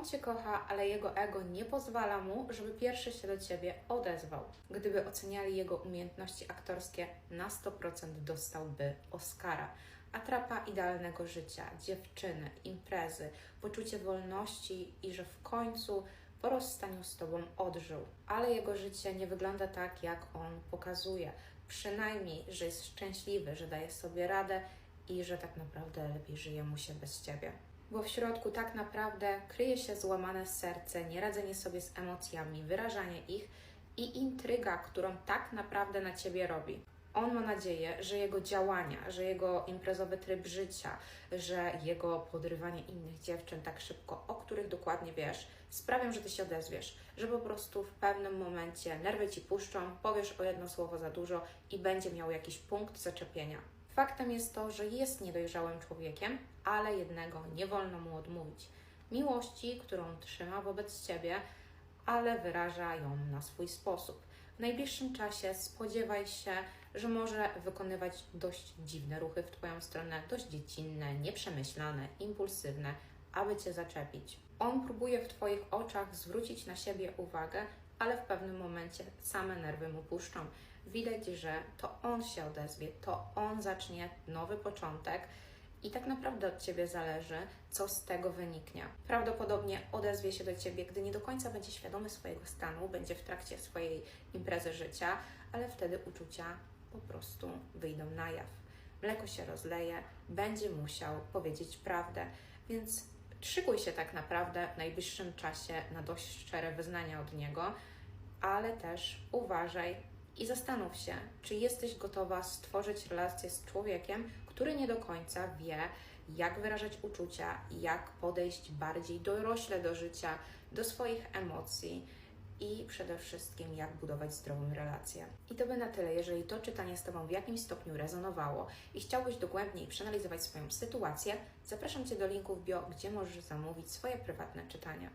On cię kocha, ale jego ego nie pozwala mu, żeby pierwszy się do ciebie odezwał. Gdyby oceniali jego umiejętności aktorskie, na 100% dostałby Oscara. Atrapa idealnego życia, dziewczyny, imprezy, poczucie wolności i że w końcu po rozstaniu z tobą odżył. Ale jego życie nie wygląda tak, jak on pokazuje. Przynajmniej, że jest szczęśliwy, że daje sobie radę i że tak naprawdę lepiej żyje mu się bez ciebie. Bo w środku tak naprawdę kryje się złamane serce, nieradzenie sobie z emocjami, wyrażanie ich i intryga, którą tak naprawdę na ciebie robi. On ma nadzieję, że jego działania, że jego imprezowy tryb życia, że jego podrywanie innych dziewczyn tak szybko, o których dokładnie wiesz, sprawią, że ty się odezwiesz, że po prostu w pewnym momencie nerwy ci puszczą, powiesz o jedno słowo za dużo i będzie miał jakiś punkt zaczepienia. Faktem jest to, że jest niedojrzałym człowiekiem, ale jednego nie wolno mu odmówić. Miłości, którą trzyma wobec ciebie, ale wyraża ją na swój sposób. W najbliższym czasie spodziewaj się, że może wykonywać dość dziwne ruchy w Twoją stronę, dość dziecinne, nieprzemyślane, impulsywne, aby Cię zaczepić. On próbuje w Twoich oczach zwrócić na siebie uwagę, ale w pewnym momencie same nerwy mu puszczą. Widać, że to on się odezwie, to on zacznie nowy początek i tak naprawdę od Ciebie zależy, co z tego wyniknie. Prawdopodobnie odezwie się do Ciebie, gdy nie do końca będzie świadomy swojego stanu, będzie w trakcie swojej imprezy życia, ale wtedy uczucia po prostu wyjdą na jaw. Mleko się rozleje, będzie musiał powiedzieć prawdę, więc szykuj się tak naprawdę w najbliższym czasie na dość szczere wyznania od niego, ale też uważaj i zastanów się, czy jesteś gotowa stworzyć relację z człowiekiem, który nie do końca wie, jak wyrażać uczucia, jak podejść bardziej dorośle do życia, do swoich emocji i przede wszystkim jak budować zdrową relację. I to by na tyle, jeżeli to czytanie z Tobą w jakimś stopniu rezonowało i chciałbyś dogłębniej przeanalizować swoją sytuację, zapraszam Cię do linku w bio, gdzie możesz zamówić swoje prywatne czytania.